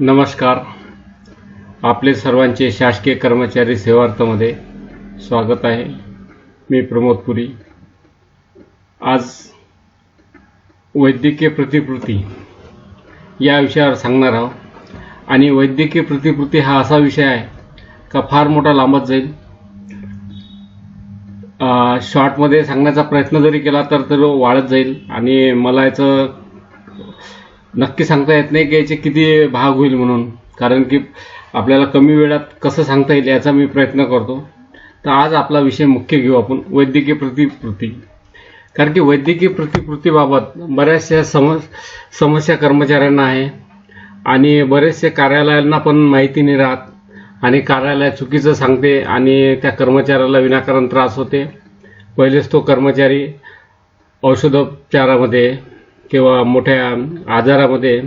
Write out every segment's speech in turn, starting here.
नमस्कार. आपले सर्वांचे शासकीय कर्मचारी सेवार्थमध्ये स्वागत आहे. मी प्रमोद पुरी. आज वैद्यकीय प्रतिकृती या विषयावर सांगणार आहोत. आणि वैद्यकीय प्रतिकृती हा असा विषय आहे का फार मोठा लांबत जाईल. शॉर्टमध्ये सांगण्याचा प्रयत्न जरी केला तर तो वाढत जाईल. आणि मला याचं नक्की सांगता येत नाही की याचे किती भाग होईल म्हणून. कारण की आपल्याला कमी वेळात कसं सांगता येईल याचा मी प्रयत्न करतो. तर आज आपला विषय मुख्य घेऊ आपण वैद्यकीय प्रतिकृती. कारण की वैद्यकीय प्रतिकृतीबाबत बऱ्याचशा सम समस्या कर्मचाऱ्यांना आहे. आणि बरेचसे कार्यालयांना पण माहिती नाही राहत. आणि कार्यालय चुकीचं सांगते आणि त्या कर्मचाऱ्याला विनाकारण त्रास होते. पहिलेच तो कर्मचारी औषधोपचारामध्ये किंवा मोठ्या आजारामध्ये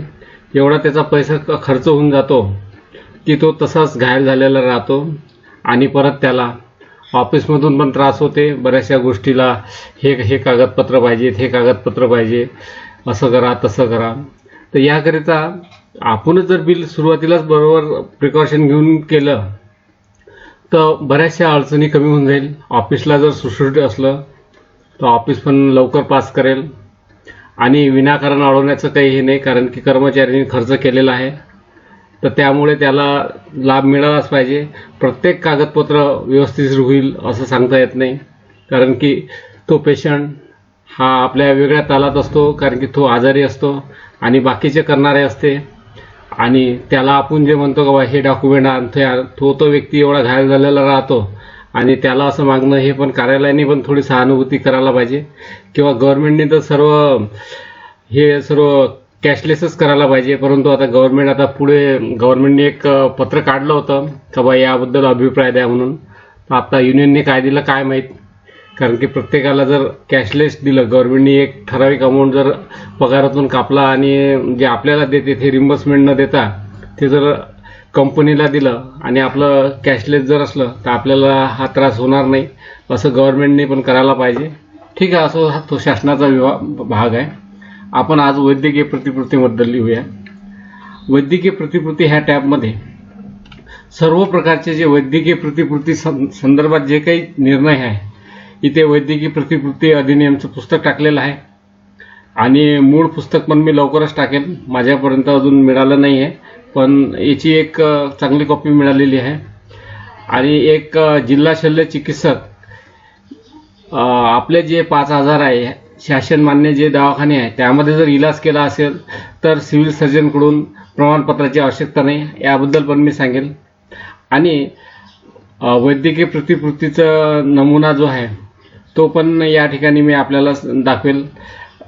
एवढा त्याचा पैसा खर्च होऊन जातो की तो तसाच घायल झालेला राहतो आणि परत त्याला ऑफिसमधून पण त्रास होते. बऱ्याचशा गोष्टीला हे हे कागदपत्र पाहिजेत हे कागदपत्र पाहिजे. असं करा तसं करा. तर याकरिता आपणच जर बिल सुरुवातीलाच बरोबर प्रिकॉशन घेऊन केलं तर बऱ्याचशा अडचणी कमी होऊन जाईल. ऑफिसला जर सुटसुटीत असलं तर ऑफिस पण लवकर पास करेल. आणि विनाकारण अडवण्याचं काही हे नाही कारण की कर्मचाऱ्यांनी खर्च केलेला आहे. तर त्यामुळे त्याला लाभ मिळालाच पाहिजे. प्रत्येक कागदपत्र व्यवस्थित होईल असं सांगता येत नाही. कारण की तो पेशंट हा आपल्या वेगळ्या तालात असतो कारण की तो आजारी असतो आणि बाकीचे करणारे असते. आणि त्याला आपण जे म्हणतो का बा हे डॉक्युमेंट आण तो तो व्यक्ती एवढा घायल झालेला राहतो. आणि त्याला असं मागणं हे पण कार्यालयाने पण थोडी सहानुभूती करायला पाहिजे. किंवा गव्हर्नमेंटने तर सर्व हे सर्व कॅशलेसच करायला पाहिजे. परंतु आता गव्हर्नमेंट आता पुढे गव्हर्नमेंटने एक पत्र काढलं होतं का बा याबद्दल अभिप्राय द्या म्हणून. आता युनियनने काय दिलं काय माहीत? कारण की प्रत्येकाला जर कॅशलेस दिलं गव्हर्नमेंटने एक ठराविक अमाऊंट जर पगारातून कापला आणि जे आपल्याला देते ते रिम्बर्समेंट न देता ते जर कंपनीला दिलं आणि आपलं कॅशलेस जर असलं तर आपल्याला हा त्रास होणार नाही. असं गव्हर्नमेंटने पण करायला पाहिजे. ठीक आहे असं हा तो शासनाचा विभाग भाग आहे. आपण आज वैद्यकीय प्रतिकृतीबद्दल लिहूया. वैद्यकीय प्रतिकृती ह्या टॅबमध्ये सर्व प्रकारचे जे वैद्यकीय प्रतिकृती संदर्भात जे काही निर्णय आहे इथे वैद्यकीय प्रतिकृती अधिनियमचं पुस्तक टाकलेलं आहे. आणि मूळ पुस्तक पण मी लवकरच टाकेन. माझ्यापर्यंत अजून मिळालं नाही आहे पण याची एक चांगली कॉपी मिळालेली आहे. आणि एक जिल्हा शल्य चिकित्सक आपले जे पाच हजार आहे शासन मान्य जे दवाखाने आहे त्यामध्ये जर इलाज केला असेल तर सिव्हिल सर्जनकडून प्रमाणपत्राची आवश्यकता नाही याबद्दल पण मी सांगेल. आणि वैद्यकीय प्रतिकृतीचा नमुना जो आहे तो पण या ठिकाणी मी आपल्याला दाखवेल.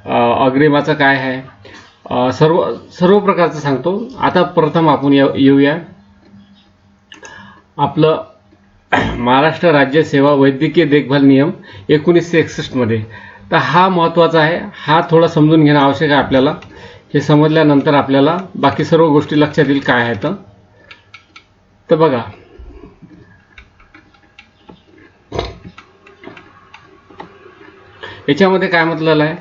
अ, अग्रिमाचं काय आहे सर्व सर्व प्रकारचं सांगतो. आता प्रथम आपण येऊ- येऊया. आपलं महाराष्ट्र राज्य सेवा वैद्यकीय देखभाल नियम एकोणीसशे एकसष्टमध्ये तर हा महत्त्वाचा आहे. हा थोडा समजून घेणं आवश्यक आहे आपल्याला. हे समजल्यानंतर आपल्याला बाकी सर्व गोष्टी लक्षात येईल काय आहे तर. तर बघा. याच्यामध्ये काय म्हटलेलं आहे?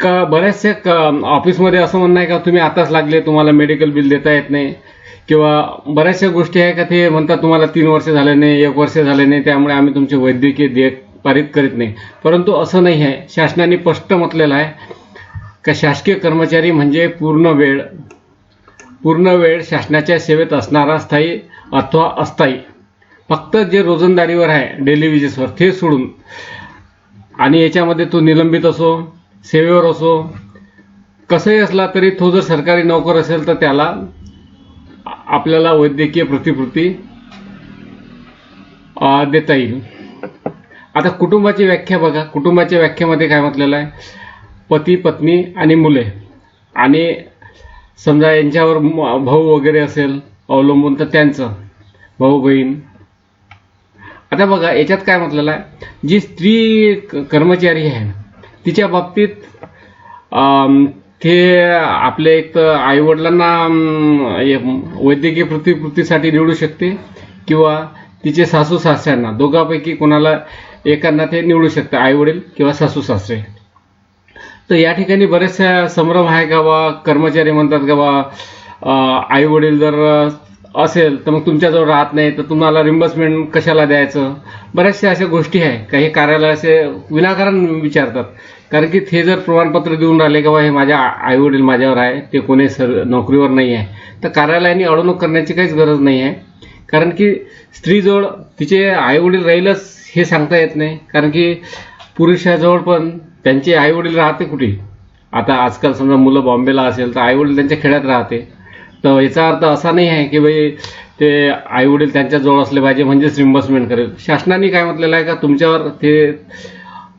का बऱ्याचशा क- ऑफिसमध्ये असं म्हणणं आहे का तुम्ही आताच लागले तुम्हाला मेडिकल बिल देता येत नाही? किंवा बऱ्याचशा गोष्टी आहे का ते म्हणतात तुम्हाला तीन वर्ष झाले नाही एक वर्ष झाले नाही त्यामुळे आम्ही तुमचे वैद्यकीय देयक पारित करीत नाही. परंतु असं नाही आहे. शासनाने स्पष्ट म्हटलेलं आहे का शासकीय कर्मचारी म्हणजे पूर्ण वेळ पूर्ण वेळ शासनाच्या सेवेत असणारा स्थायी अथवा अस्थायी. फक्त जे रोजंदारीवर आहे डेली विजेसवर ते सोडून. आणि याच्यामध्ये तो निलंबित असो सेवेवर असो कसंही असला तरी तो जर सरकारी नोकर असेल तर त्याला आपल्याला वैद्यकीय प्रतिकृती देता येईल. आता कुटुंबाची व्याख्या बघा. कुटुंबाच्या व्याख्येमध्ये काय म्हटलेलं आहे? पती पत्नी आणि मुले. आणि समजा यांच्यावर भाऊ वगैरे असेल अवलंबून तर त्यांचं. भाऊ बहीण. आता बघा याच्यात काय म्हटलेलं आहे? जी स्त्री क- कर्मचारी आहे तिच्या बाबतीत ते आपले एक तर आईवडिलांना वैद्यकीय प्रतिकृतीसाठी निवडू शकते किंवा तिचे सासू सासऱ्यांना दोघांपैकी कोणाला एकांना ते निवडू शकते आईवडील किंवा सासू सासरे. तर या ठिकाणी बरेचशा संभ्रम आहे का बा? कर्मचारी म्हणतात का बा आई वडील जर असेल तर मग तुमच्याजवळ राहत नाही तर तुम्हाला रिम्बर्समेंट कशाला द्यायचं? बऱ्याचशा अशा गोष्टी आहे. काही कार्यालय असे विनाकारण विचारतात. कारण की ते जर प्रमाणपत्र देऊन राहिले की बा हे माझ्या आई वडील माझ्यावर आहे ते कोणी सर नोकरीवर नाही आहे तर कार्यालयाने अडवणूक करण्याची काहीच गरज नाही आहे. कारण की स्त्रीजवळ तिचे आई वडील राहीलच हे सांगता येत नाही. कारण की पुरुषाजवळ पण त्यांचे आई वडील राहते कुठे? आता आजकाल समजा मुलं बॉम्बेला असेल तर आई वडील त्यांच्या खेड्यात राहते. तर याचा अर्थ असा नाही आहे की बाई ते आई वडील असले पाहिजे म्हणजेच रिम्बर्समेंट करेल. शासनाने काय म्हटलेलं आहे का तुमच्यावर ते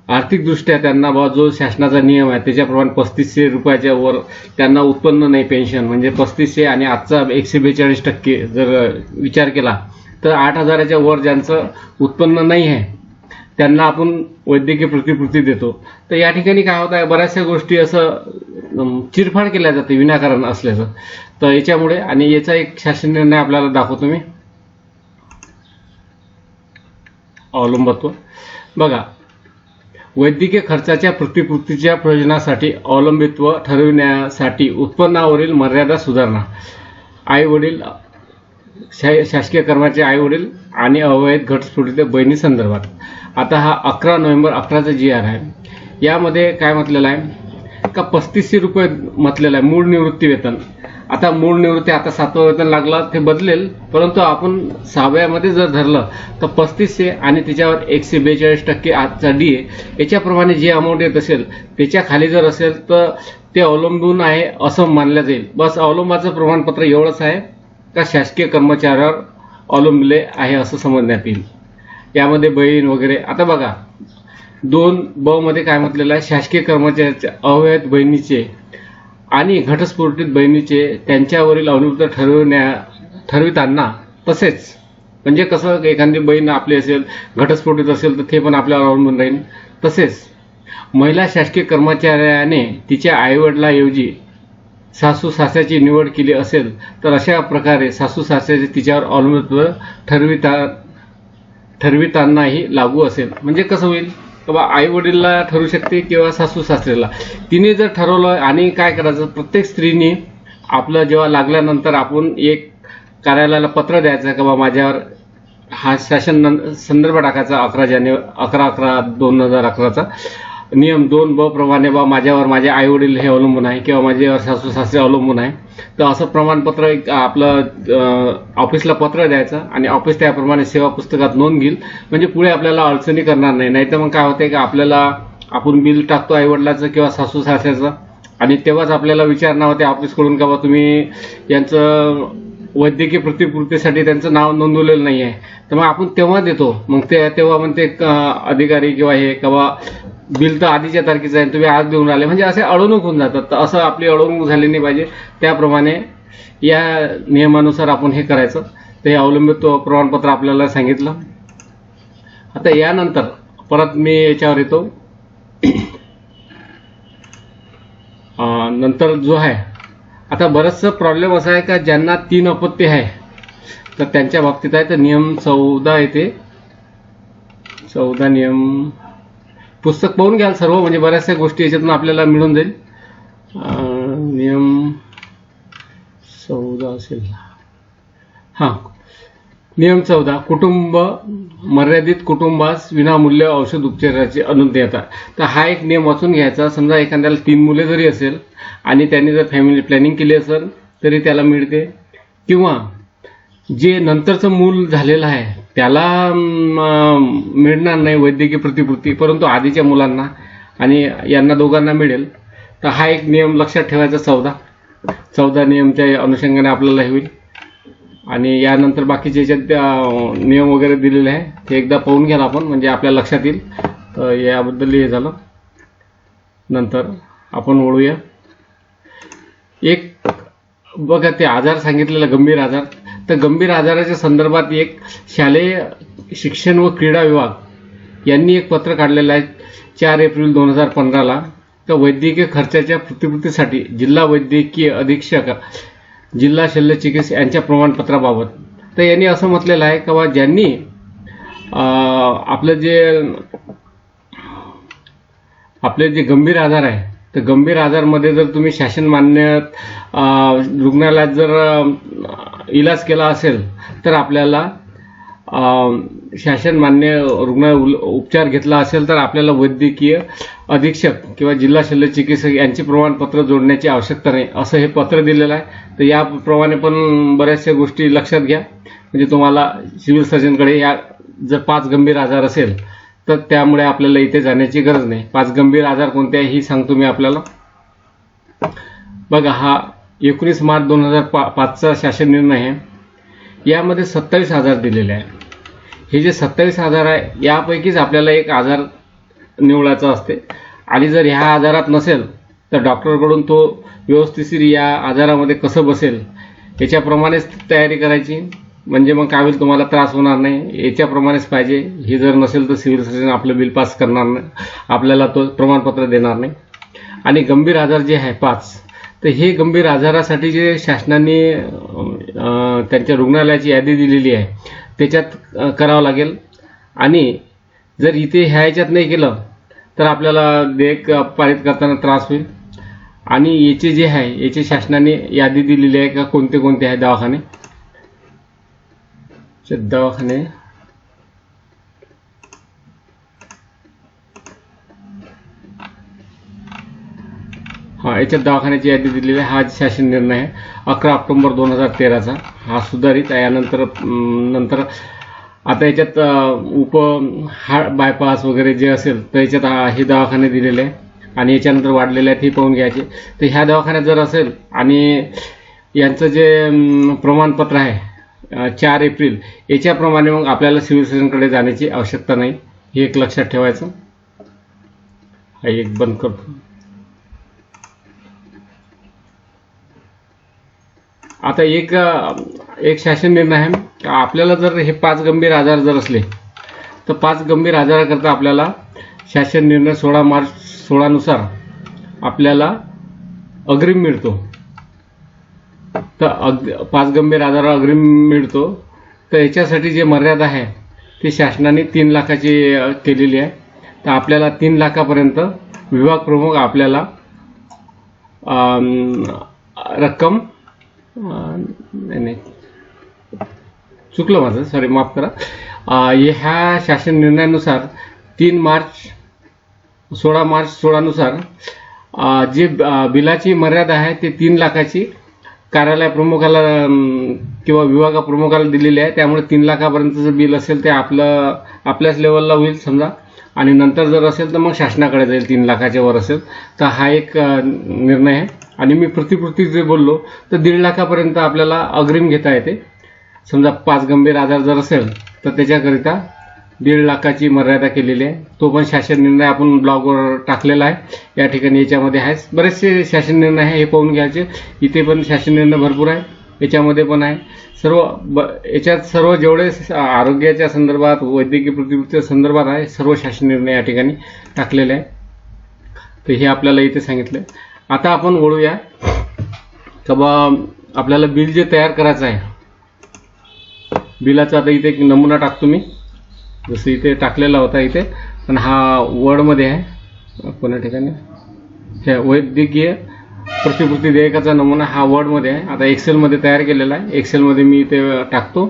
आर्थिकदृष्ट्या त्यांना बा जो शासनाचा नियम आहे त्याच्याप्रमाणे पस्तीसशे रुपयाच्या वर त्यांना उत्पन्न नाही पेन्शन म्हणजे पस्तीसशे आणि आजचा एकशे बेचाळीस टक्के जर विचार केला तर आठ हजाराच्या वर ज्यांचं उत्पन्न नाही आहे त्यांना आपण वैद्यकीय प्रतिपूर्ती देतो. तर या ठिकाणी काय होत आहे बऱ्याचशा गोष्टी असं चिरफाड केल्या जाते विनाकारण असल्याचं. तर याच्यामुळे आणि याचा एक शासन निर्णय आपल्याला दाखवतो मी. अवलंबत्व. बघा वैद्यकीय खर्चाच्या प्रतिपूर्तीच्या प्रयोजनासाठी अवलंबित्व ठरविण्यासाठी उत्पन्नावरील मर्यादा सुधारणा. आई वडील शा- शासकीय कर्मचारी आई वडील आणि अवैध घटस्फोटित बहिणी संदर्भात. आता हा अकरा नोव्हेंबर अकराचा जी आर आहे. यामध्ये काय म्हटलेलं आहे? का पस्तीसशे रुपये म्हटलेलं आहे मूळ निवृत्ती वेतन आता मूळ निवृत्ती आता सातवं वेतन लागला ते बदलेल. परंतु आपण सहाव्यामध्ये जर धरलं तर पस्तीसशे आणि त्याच्यावर एकशे बेचाळीस टक्के आजचा डी ए. याच्याप्रमाणे जे अमाऊंट येत असेल त्याच्याखाली जर असेल तर ते अवलंबून आहे असं मानलं जाईल. बस अवलंबाचं प्रमाणपत्र एवढंच आहे का शासकीय कर्मचाऱ्यावर अवलंबले आहे असं समजण्यात येईल. यामध्ये बहीण वगैरे आता बघा दोन ब मध्ये काय म्हटलेलं आहे? शासकीय कर्मचाऱ्याच्या अवैध बहिणीचे आणि घटस्फोटित बहिणीचे त्यांच्यावरील अवलंबित्व ठरवण्या ठरविताना तसेच म्हणजे कसं एखादी बहीण आपली असेल घटस्फोटित असेल तर ते पण आपल्यावर अवलंबून राहील. तसेच महिला शासकीय कर्मचाऱ्याने तिच्या आईवडिलाऐवजी सासू सासऱ्याची निवड केली असेल तर अशा प्रकारे सासू सासऱ्याचे तिच्यावर अवलंबित्व ठरविता ठरवितानाही लागू असेल. म्हणजे कसं होईल? बाबा आई वडीलला ठरू शकते किंवा सासू सासरेला तिने जर ठरवलं आणि काय करायचं प्रत्येक स्त्रीने आपलं जेव्हा लागल्यानंतर आपण एक कार्यालयाला पत्र द्यायचं किंवा माझ्यावर हा शासन संदर्भ टाकायचा अकरा जानेवारी अकरा अकरा दोन हजार अकराचा. नियम दोन ब प्रमाणे बा माझ्यावर माझे आई वडील हे अवलंबून आहे किंवा माझ्यावर सासू सासरे अवलंबून आहे. तर असं प्रमाणपत्र एक आपलं ऑफिसला पत्र द्यायचं आणि ऑफिस त्याप्रमाणे सेवा पुस्तकात नोंद घेईल. म्हणजे पुढे आपल्याला अडचणी करणार नाही. नाहीतर मग काय होते की आपल्याला आपण बिल टाकतो आई वडिलाचं किंवा सासू सासऱ्याचं. आणि तेव्हाच आपल्याला विचारणा होते ऑफिसकडून का बा तुम्ही यांचं वैद्यकीय प्रतिपूर्तीसाठी त्यांचं नाव नोंदवलेलं नाही आहे तर मग आपण तेव्हा देतो. मग ते तेव्हा म्हणते अधिकारी किंवा हे किंवा बिल तर आधीच्या तारखेचं आहे. तुम्ही आज देऊन राहिले. म्हणजे असे अडवणूक होऊन जातात. तर असं आपली अडवणूक झाली नाही पाहिजे. त्याप्रमाणे या नियमानुसार आपण हे करायचं. ते अवलंबित्व प्रमाणपत्र आपल्याला सांगितलं. आता यानंतर परत मी याच्यावर येतो. नंतर जो आहे. आता बरंचसं प्रॉब्लेम असा आहे का ज्यांना तीन अपत्य आहे तर त्यांच्या बाबतीत आहे तर नियम चौदा येते. चौदा नियम पुस्तक पाहून घ्याल सर्व म्हणजे बऱ्याचशा गोष्टी याच्यातून आपल्याला मिळून जाईल. नियम चौदा असेल. हां. नियम चौदा कुटुंब मर्यादित कुटुंबास विनामूल्य औषध उपचाराची अनुज्ञता तर हा एक नियम वाचून घ्यायचा. समजा एखाद्याला तीन मुले जरी असेल आणि त्यांनी जर फॅमिली प्लॅनिंग केली असेल तरी त्याला मिळते. किंवा जे नंतरचं मूल झालेलं आहे त्याला मिळणार नाही वैद्यकीय प्रतिपूर्ती परंतु आधीच्या मुलांना आणि यांना दोघांना मिळेल. तर हा एक नियम लक्षात ठेवायचा चौदा. चौदा नियमच्या अनुषंगाने आपल्याला होईल. आणि यानंतर बाकीचे याच्यात नियम वगैरे दिलेले आहे ते एकदा पाहून घ्याल आपण म्हणजे आपल्या लक्षात येईल. तर याबद्दल हे झालं. नंतर आपण ओळूया एक बघा ते आजार सांगितलेला गंभीर आजार. तर गंभीर आजाराच्या संदर्भात एक शालेय शिक्षण व क्रीडा विभाग यांनी एक पत्र काढलेलं आहे चार एप्रिल दोन हजार पंधराला. तर वैद्यकीय खर्चाच्या प्रतिपूर्तीसाठी जिल्हा वैद्यकीय अधीक्षक जिल्हा शल्य चिकित्सक यांच्या प्रमाणपत्राबाबत. तर यांनी असं म्हटलेलं आहे का बा ज्यांनी आपलं जे आपले जे गंभीर आजार आहे तर गंभीर आजारमध्ये जर तुम्ही शासन मान्य रुग्णालयात जर इलाज केला असेल तर आपल्याला शासन मान्य रुग्ण उल- उपचार घेतला असेल तर आपल्याला वैद्यकीय अधीक्षक किंवा जिल्हा शल्य चिकित्सक यांचे प्रमाणपत्र जोडण्याची आवश्यकता नाही असं हे पत्र दिलेलं आहे. तर याप्रमाणे पण बऱ्याचशा गोष्टी लक्षात घ्या. म्हणजे तुम्हाला सिव्हिल सर्जनकडे या जर पाच गंभीर आजार असेल तर त्यामुळे आपल्याला इथे जाण्याची गरज नाही. पाच गंभीर आजार कोणते आहे ही सांगतो मी आपल्याला. बघा हा एकोणीस मार्च दोन हजार पा पाचचा शासन निर्णय आहे. यामध्ये सत्तावीस आजार दिलेले आहे हे जे सत्तावीस आजार आहे यापैकीच आपल्याला एक आजार निवडायचा असते. आणि जर ह्या आजारात नसेल तर डॉक्टरकडून तो व्यवस्थितशीर या आजारामध्ये कसं बसेल याच्याप्रमाणेच तयारी करायची. म्हणजे मग काय होईल तुम्हाला त्रास होणार नाही. याच्याप्रमाणेच पाहिजे. हे जर नसेल तर सिव्हिल सर्जन आपलं बिल पास करणार नाही. आपल्याला तो प्रमाणपत्र देणार नाही. आणि गंभीर आजार जे आहे पाच तर हे गंभीर आजारासाठी जे शासनाने त्यांच्या रुग्णालयाची यादी दिलेली आहे त्याच्यात करावं लागेल. आणि जर इथे ह्या याच्यात नाही केलं तर आपल्याला देयक पारित करताना त्रास होईल. आणि याचे जे आहे याचे शासनाने यादी दिलेली आहे का कोणते कोणते आहे दवाखाने? दवाखाने हा याच्यात दवाखान्याची यादी दिलेली आहे. हा शासन निर्णय आहे. अकरा ऑक्टोबर दोन हजार तेराचा. हा सुधारित आहे. यानंतर नंतर आता याच्यात उप हार्ट बायपास वगैरे जे असेल तर याच्यात हे दवाखाने दिलेले आहे. आणि याच्यानंतर वाढलेले आहेत हे पाहून घ्यायचे. तर ह्या दवाखान्यात जर असेल आणि यांचं जे प्रमाणपत्र आहे चार एप्रिल. याच्याप्रमाणे मग आपल्याला सिव्हिल सर्जनकडे जाण्याची आवश्यकता नाही. हे एक लक्षात ठेवायचं. हा एक बंद करतो. आता एक एक शासन निर्णय आहे. आपल्याला जर हे पाच गंभीर आजार जर असले तर पाच गंभीर आजाराकरता आपल्याला शासन निर्णय सोळा मार्च सोळानुसार आपल्याला अग्रिम मिळतो. तर अग पाच गंभीर आजारावर अग्रिम मिळतो. तर याच्यासाठी जे मर्यादा आहे ती शासनाने तीन लाखाची केलेली आहे. तर आपल्याला तीन लाखापर्यंत विभाग प्रमुख आपल्याला रक्कम नाही नाही. चुकलं माझं सॉरी माफ करा. ह्या शासन निर्णयानुसार तीन मार्च सोळा मार्च सोळानुसार जी बिलाची मर्यादा आहे ते तीन लाखाची कार्यालय प्रमुखाला किंवा विभागा प्रमुखाला दिलेली आहे. त्यामुळे तीन लाखापर्यंतचं बिल असेल ते आपलं आपल्याच लेवलला होईल समजा. आणि नंतर जर असेल तर मग शासनाकडे जाईल तीन लाखाच्या वर असेल. तर हा एक निर्णय आहे. आणि मी प्रतिपूर्ती जे बोललो तर दीड लाखापर्यंत आपल्याला अग्रिम घेता येते. समजा पाच गंभीर आजार जर असेल तर त्याच्याकरिता दीड लाखाची मर्यादा केलेली आहे. तो पण शासन निर्णय आपण ब्लॉगवर टाकलेला आहे. या ठिकाणी याच्यामध्ये आहे बरेचसे शासन निर्णय आहे हे पाहून घ्यायचे. इथे पण शासन निर्णय भरपूर आहे. याच्यामध्ये पण आहे. सर्व ब याच्यात सर्व जेवढे आरोग्याच्या संदर्भात वैद्यकीय प्रतिकृतीच्या संदर्भात आहे सर्व शासन निर्णय या ठिकाणी टाकलेले आहे. तर हे आपल्याला इथे सांगितलं आता आपण वळूया. का बा आपल्याला बिल जे तयार करायचं आहे बिलाचा आता इथे एक नमुना टाकतो मी. जसं इथे टाकलेला होता इथे पण हा वर्डमध्ये आहे. कोणत्या ठिकाणी? हे वैद्यकीय प्रतिपूर्ती देयकाचा नमुना हा वर्डमध्ये आहे. आता एक्सेलमध्ये तयार केलेला आहे. एक्सेलमध्ये मी इथे टाकतो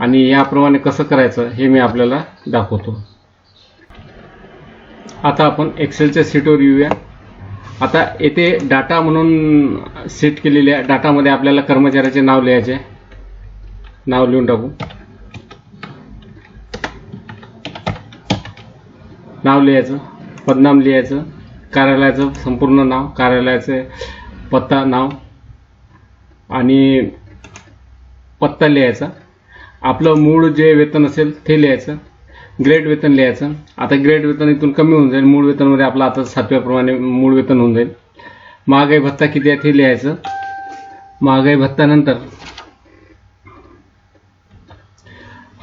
आणि याप्रमाणे कसं करायचं हे मी आपल्याला दाखवतो. आता आपण एक्सेलच्या सीटवर येऊया. आता येथे डाटा म्हणून सेट केलेली आहे. डाटामध्ये आपल्याला कर्मचाऱ्याचे नाव लिहायचे नाव लिहून टाकू. नाव लिहायचं पदनाम लिहायचं कार्यालयाचं संपूर्ण नाव कार्यालयाचे पत्ता नाव आणि पत्ता लिहायचा. आपलं मूळ जे वेतन असेल ते लिहायचं. ग्रेड वेतन लिहायचं. आता ग्रेड वेतन इथून कमी होऊन जाईल. मूळ वेतनमध्ये आपलं आता सातव्याप्रमाणे मूळ वेतन होऊन जाईल. महागाई भत्ता किती आहे ते लिहायचं. महागाई भत्तानंतर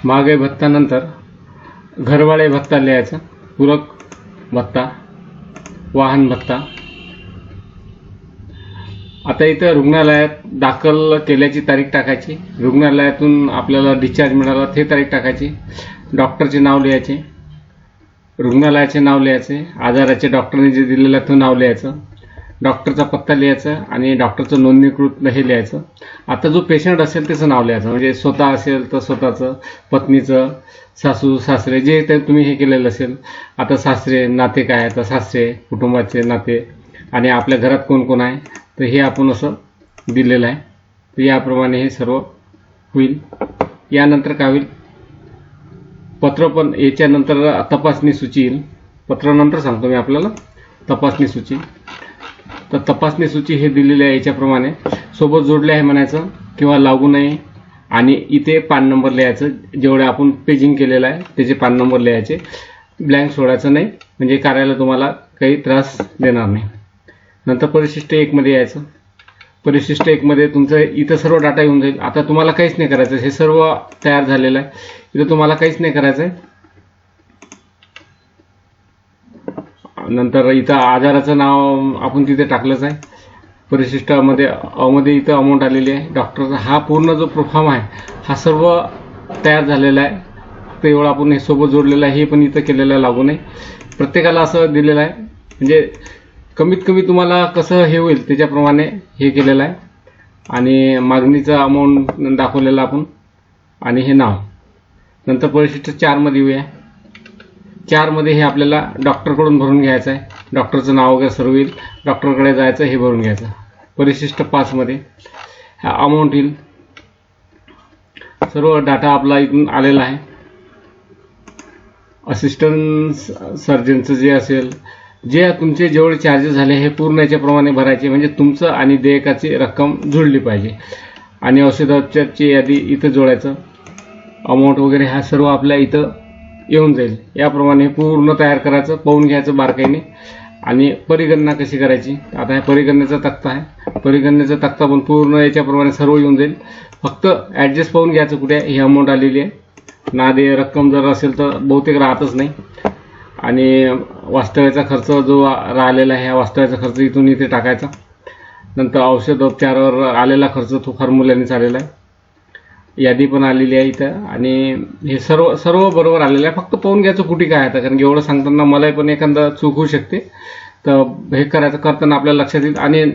महागाई भत्तानंतर घरवाळे भत्ता लिहायचा. पूरक भत्ता वाहन भत्ता. आता इथं रुग्णालयात दाखल केल्याची तारीख टाकायची. रुग्णालयातून आपल्याला डिस्चार्ज मिळाला ते तारीख टाकायची. डॉक्टरचे नाव लिहायचे. रुग्णालयाचे नाव लिहायचे. आजाराचे डॉक्टरने जे दिलेलं तो ते नाव लिहायचं. डॉक्टरचा पत्ता लिहायचा आणि डॉक्टरचं नोंदणीकृत हे लिहायचं. आता जो पेशंट असेल त्याचं नाव लिहायचं. म्हणजे स्वतः असेल तर स्वतःचं पत्नीचं सासू सासरे जे ते तुम्ही हे केलेलं असेल. आता सासरे नाते काय आहे तर सासरे कुटुंबाचे नाते आणि आपल्या घरात कोण कोण आहे? तर हे आपण असं दिलेलं आहे. तर याप्रमाणे हे सर्व होईल. यानंतर काय होईल? पत्र पण याच्यानंतर तपासणी सूची येईल. पत्रानंतर सांगतो मी आपल्याला. तपासणी सूची. तर तपासणी सूची हे दिलेली आहे याच्याप्रमाणे. सोबत जोडले आहे म्हणायचं किंवा लागू नये. आणि इथे पान नंबर लिहायचं जेवढे आपण पेजिंग केलेलं आहे त्याचे पान नंबर लिहायचे. ब्लँक सोडायचं नाही म्हणजे कार्याला तुम्हाला काही त्रास देणार नाही. नंतर परिशिष्ट एकमध्ये यायचं. परिशिष्ट एकमध्ये तुमचं इथं सर्व डाटा येऊन जाईल. आता तुम्हाला काहीच नाही करायचं हे सर्व तयार झालेलं आहे. इथं तुम्हाला काहीच नाही करायचं आहे नंतर इथं आजाराचं नाव आपण तिथे टाकलंच आहे. परिशिष्टामध्ये अमध्ये इथं अमाऊंट आलेली आहे. डॉक्टरचा हा पूर्ण जो प्रोफॉर्म आहे हा सर्व तयार झालेला आहे. फक्त आपण हे सोबत जोडलेलं आहे हे पण इथं केलेलं आहे लागू नये. प्रत्येकाला असं दिलेलं आहे. म्हणजे कमीत कमी तुम्हाला कसं हे होईल त्याच्याप्रमाणे हे केलेलं आहे. आणि मागणीचा अमाऊंट दाखवलेला आपण. आणि हे नाव. नंतर परिशिष्ट चारमध्ये येऊया. चारमध्ये हे आपल्याला डॉक्टरकडून भरून घ्यायचं आहे डॉक्टरचं नाव वगैरे सर्व येईल. डॉक्टरकडे जायचं हे भरून घ्यायचं. परिशिष्ट पाचमध्ये. अमाऊंट येईल. सर्व डाटा आपला इथून आलेला आहे. असिस्टंट सर्जनचं जे असेल जे तुमचे जेवढे चार्जेस झाले हे पूर्ण याच्याप्रमाणे भरायचे. म्हणजे तुमचं आणि देयकाची रक्कम जुळली पाहिजे. आणि औषधाची यादी इथं जोडायचं. अमाऊंट वगैरे हा सर्व आपल्या इथं येऊन जाईल. याप्रमाणे पूर्ण तयार करायचं पाहून घ्यायचं बारकाईने. आणि परिगणना कशी करायची? आता हे परिगणनेचा तक्ता आहे. परिगणनेचा तक्ता पण पूर्ण याच्याप्रमाणे सर्व येऊन जाईल. फक्त ॲडजस्ट पाहून घ्यायचं कुठे ही अमाऊंट आलेली आहे. ना दे रक्कम जर असेल तर बहुतेक राहतच नाही. आणि वास्तव्याचा खर्च जो राहिलेला आहे ह्या वास्तव्याचा खर्च इथून इथे टाकायचा. नंतर औषध उपचारावर आलेला खर्च तो फार फॉर्म्युल्यानेच चाललेला आहे. यादी पण आलेली आहे इथं. आणि हे सर्व सर्व बरोबर आलेलं आहे. फक्त पाहून घ्यायचं कुठे काय आहे कारण की एवढं सांगताना मलाही पण एखादा चूक होऊ शकते. तर हे करायचं करताना आपल्याला लक्षात येईल. आणि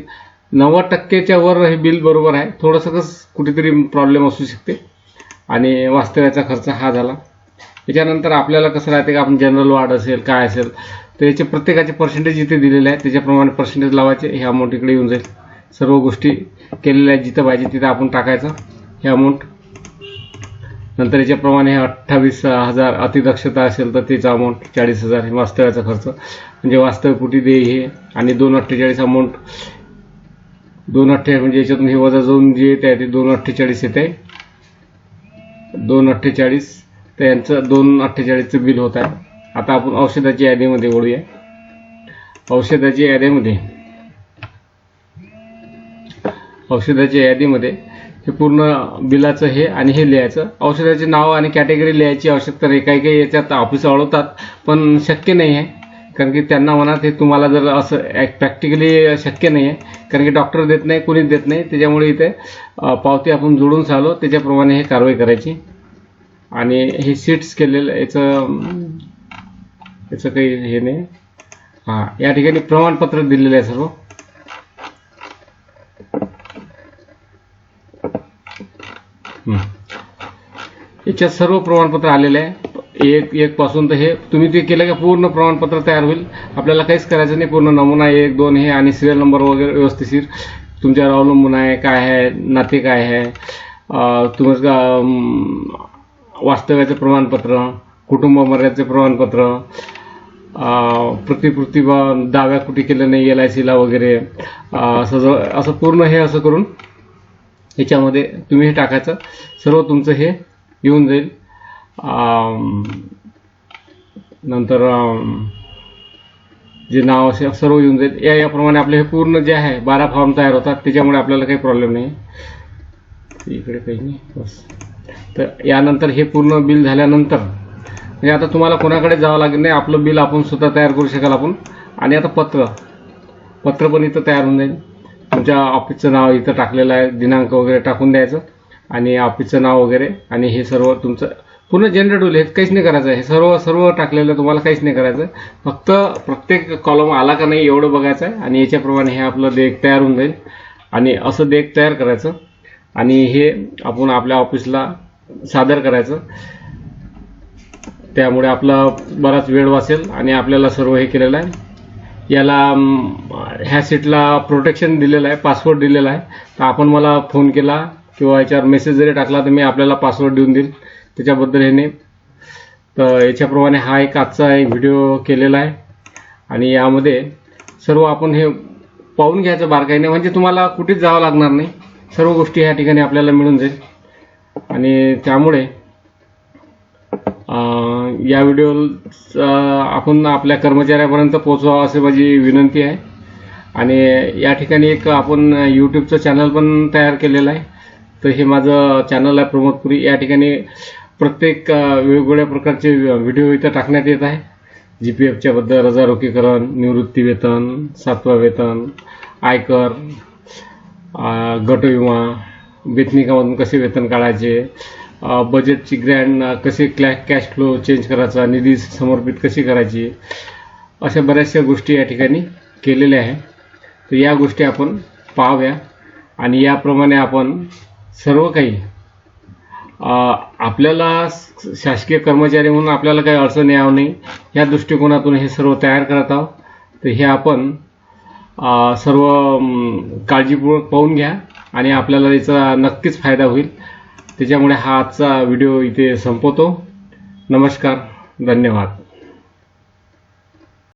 नव्वद टक्केच्या वर हे बिल बरोबर आहे. थोडंसं कसं कुठेतरी प्रॉब्लेम असू शकते. आणि वास्तव्याचा खर्च हा झाला. त्याच्यानंतर आपल्याला कसं राहते का आपण जनरल वार्ड असेल काय असेल तर याचे प्रत्येकाचे पर्सेंटेज इथे दिलेले आहे त्याच्याप्रमाणे पर्सेंटेज लावायचे. हे अमाऊंट इकडे येऊन जाईल. सर्व गोष्टी केलेल्या आहेत जिथं पाहिजे तिथं आपण टाकायचं. हे अमाऊंट नंतर याच्याप्रमाणे हे अठ्ठावीस हजार अतिदक्षता असेल तर त्याचा अमाऊंट चाळीस हजार हे वास्तव्याचा खर्च. म्हणजे वास्तव कुठे दे हे. आणि दोन अठ्ठेचाळीस अमाऊंट दोन अठ्ठे म्हणजे याच्यातून हे वजा जाऊन जे येत आहे ते दोन अठ्ठेचाळीस येत आहे दोन अठ्ठेचाळीस तर यांचं दोन अठ्ठेचाळीसचं बिल होत आहे. आता आपण औषधाच्या यादीमध्ये ओळूया औषधाच्या यादीमध्ये औषधाच्या यादीमध्ये हे पूर्ण बिलाचं हे आणि हे लिहायचं. औषधाचे नाव आणि कॅटेगरी लिहायची आवश्यकता नाही. काही काही याच्यात ऑफिस अडवतात पण शक्य नाही आहे कारण की त्यांना म्हणा ते तुम्हाला जर असं प्रॅक्टिकली शक्य नाही आहे कारण की डॉक्टर देत नाही कोणीच देत नाही. त्याच्यामुळे इथे पावती आपण जोडून चालो त्याच्याप्रमाणे हे कारवाई करायची. आणि हे सीट्स केलेलं याचं याचं काही हे नाही. हां या ठिकाणी प्रमाणपत्र दिलेलं आहे सर्व. याच्यात सर्व प्रमाणपत्र आलेले आहे. एक एक पासून तर हे तुम्ही ते केलं का पूर्ण प्रमाणपत्र तयार होईल? आपल्याला काहीच करायचं नाही पूर्ण नमुना एक दोन हे आणि सिरियल नंबर वगैरे व्यवस्थिशीर तुमच्यावर अवलंबून आहे काय आहे नाते काय आहे तुमचं वास्तव्याचं प्रमाणपत्र कुटुंब मर्यादेचं प्रमाणपत्र प्रतिकृती प्रतिपूर्ती दाव्या कुठे केलं नाही एल आय सीला वगैरे असं जो असं पूर्ण हे असं करून याच्यामध्ये तुम्ही हे टाकायचं. सर्व तुमचं हे येऊन जाईल. नंतर जे नाव असेल सर्व येऊन जाईल. या याप्रमाणे आपले हे पूर्ण जे आहे बारा फॉर्म तयार होतात. त्याच्यामुळे आपल्याला काही प्रॉब्लेम नाही. इकडे काही नाही. बस. तर यानंतर हे पूर्ण बिल झाल्यानंतर म्हणजे आता तुम्हाला कोणाकडे जावं लागेल नाही आपलं बिल आपण स्वतः तयार करू शकाल आपण. आणि आता पत्र. पत्र पण इथं तयार होऊन जाईल. तुमच्या ऑफिसचं नाव इथं टाकलेलं आहे. दिनांक वगैरे टाकून द्यायचं. आणि ऑफिसचं नाव वगैरे आणि हे सर्व तुमचं पूर्ण जनरेट होईल हे काहीच नाही करायचं. हे सर्व सर्व टाकलेलं तुम्हाला काहीच नाही करायचं. फक्त प्रत्येक कॉलम आला का नाही एवढं बघायचं आहे आणि याच्याप्रमाणे हे आपलं देख तयार होऊन जाईल. आणि असं देख तयार करायचं. आणि हे आपण आपल्या ऑफिसला सादर करायचं. त्यामुळे आपला बराच वेळ वाचेल आणि आपल्याला सर्व हे केलेलं आहे. याला ह्या सीटला प्रोटेक्शन दिलेलं आहे पासवर्ड दिलेला आहे. तर आपण मला फोन केला. किंवा याच्यावर मेसेज जरी टाकला तर मी आपल्याला पासवर्ड देऊन देईल. त्याच्याबद्दल हे नाही. तर याच्याप्रमाणे हा एक आजचा एक व्हिडिओ केलेला आहे. आणि यामध्ये सर्व आपण हे पाहून घ्यायचं बारकाईने. म्हणजे तुम्हाला कुठेच जावं लागणार नाही. सर्व गोष्टी ह्या ठिकाणी आपल्याला मिळून जाईल. आणि त्यामुळे या व्हिडिओ आपण आपल्या कर्मचाऱ्यापर्यंत पोहोचवा असे माझी विनंती आहे. आणि या ठिकाणी एक आपण यूट्यूबचं चॅनल पण तयार केलेलं आहे. तर हे माझं चॅनल आहे प्रमोदपुरी या ठिकाणी प्रत्येक वेगवेगळ्या प्रकारचे व्हिडिओ इथं टाकण्यात येत आहे. जी पी एफच्याबद्दल रजारोकीकरण निवृत्ती वेतन सातवा वेतन आयकर गटविमा वेतनिकामधून कसे वेतन काढायचे बजेटची ग्रँड कसे क्लॅ कॅश फ्लो चेंज करायचा निधी समर्पित कशी करायची अशा बऱ्याचशा गोष्टी या ठिकाणी केलेल्या आहे. तर या गोष्टी आपण पाहाव्या आणि याप्रमाणे आपण सर्व काही. आपल्याला शासकीय कर्मचारी म्हणून आपल्याला काही अडचण यावं नाही. या दृष्टिकोनातून हे सर्व तयार करत आहोत. तर हे आपण सर्व काळजीपूर्वक पाहून घ्या आणि आपल्याला याचा नक्कीच फायदा होईल. त्याच्यामुळे हा आजचा व्हिडिओ इथे संपवतो. नमस्कार. धन्यवाद.